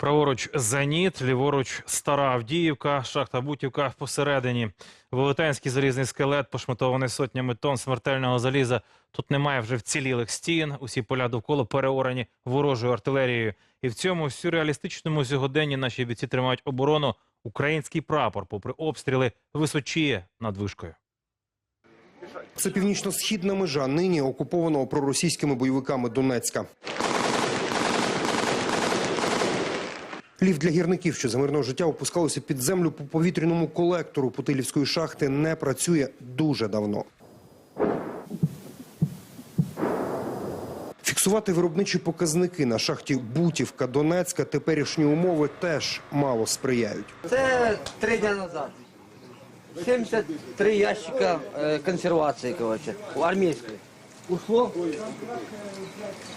Праворуч Зеніт, ліворуч Стара Авдіївка, шахта Бутівка посередині. Велетенський залізний скелет, пошматований сотнями тонн смертельного заліза. Тут немає вже вцілілих стін. Усі поля довкола переорані ворожою артилерією. І в цьому сюрреалістичному сьогоденні наші бійці тримають оборону. Український прапор, попри обстріли, височіє над вишкою. Це північно-східна межа нині окупованого проросійськими бойовиками Донецька. Ліфт для гірників, що за мирного життя опускалося під землю по повітряному колектору Путилівської шахти, не працює дуже давно. Фіксувати виробничі показники на шахті Бутівка Донецька теперішні умови теж мало сприяють. Це три дні назад. 73 ящика е, консервації, коротше, армійської. Ушло?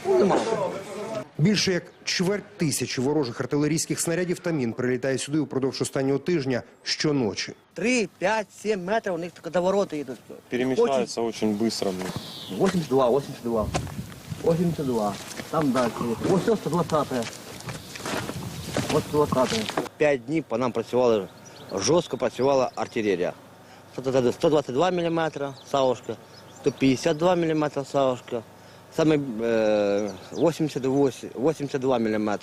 Ну, немало. Більше як чверть тисячі ворожих артилерійських снарядів та мін прилітає сюди упродовж останнього тижня щоночі. 3, 5, 7 метрів у них тільки до ворота йдуть. очень быстро. блин. 82, 82. 82. Там далі. Ось ось 120. Ось 120. П'ять днів по нам працювали, жорстко працювала артилерія. 122 мм савушка, 152 мм савушка, саме е, 88, 82 мм.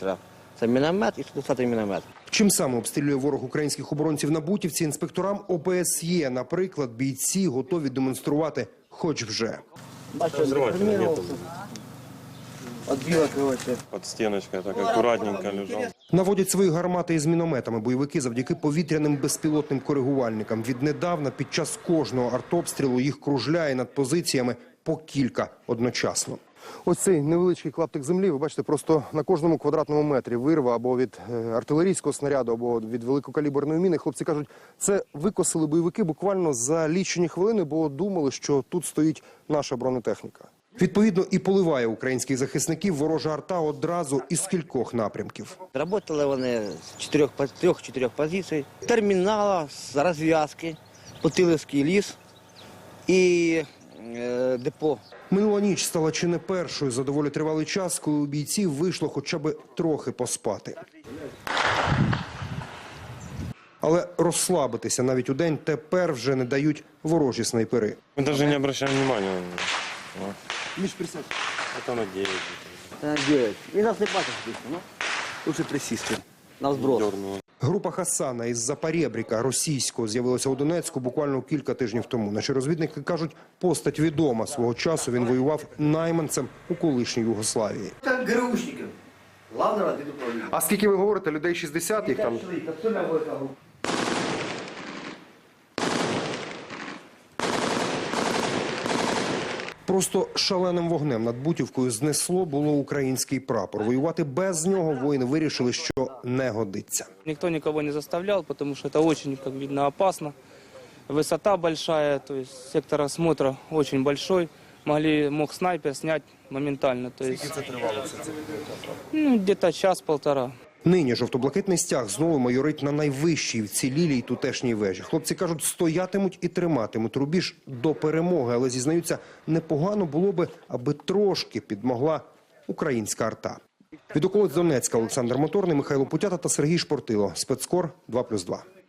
Це міномет і 120 міномет. Чим саме обстрілює ворог українських оборонців на Бутівці, інспекторам ОБСЄ, наприклад, бійці готові демонструвати хоч вже. Бачите. Отбила, короче. Под стеночкой так аккуратненько лежал. Наводять свої гармати із мінометами бойовики завдяки повітряним безпілотним коригувальникам. Віднедавна під час кожного артобстрілу їх кружляє над позиціями по кілька одночасно. Ось цей невеличкий клаптик землі, ви бачите, просто на кожному квадратному метрі вирва або від е, артилерійського снаряду, або від великокаліберної міни. Хлопці кажуть, це викосили бойовики буквально за лічені хвилини, бо думали, що тут стоїть наша бронетехніка. Відповідно, і поливає українських захисників ворожа арта одразу із кількох напрямків. Работали вони з трьох-чотирьох позицій. Термінала з розв'язки, Путилівський ліс і депо. Минула ніч стала чи не першою за доволі тривалий час, коли у бійців вийшло хоча б трохи поспати. Але розслабитися навіть у день тепер вже не дають ворожі снайпери. Мы даже не обращаем внимания на него. Вот. Это на 9. Е, дев'ять. І нас не бачиш ну. Лучше присісти. На зброс. Група Хасана із Запорєбріка російського з'явилася у Донецьку буквально кілька тижнів тому. Наші розвідники кажуть, постать відома свого часу. Він воював найманцем у колишній Югославії. Как ГРУшників. А скільки ви говорите? Людей 60 їх там? Просто шаленим вогнем над Бутівкою знесло було український прапор. Воювати без нього воїни вирішили, що не годиться. Никто никого не заставлял, потому что это очень, как видно, опасно. Высота большая, то есть сектор осмотра очень большой. Могли, мог снайпер снять моментально. То есть, ну, где-то час-полтора. Нині жовто-блакитний стяг знову майорить на найвищій вцілілій тутешній вежі. Хлопці кажуть, стоятимуть і триматимуть рубіж до перемоги, але зізнаються, непогано було би, аби трошки підмогла українська арта. Від околиць Донецька Олександр Моторний, Михайло Путята та Сергій Шпортило. Спецкор 2+,2.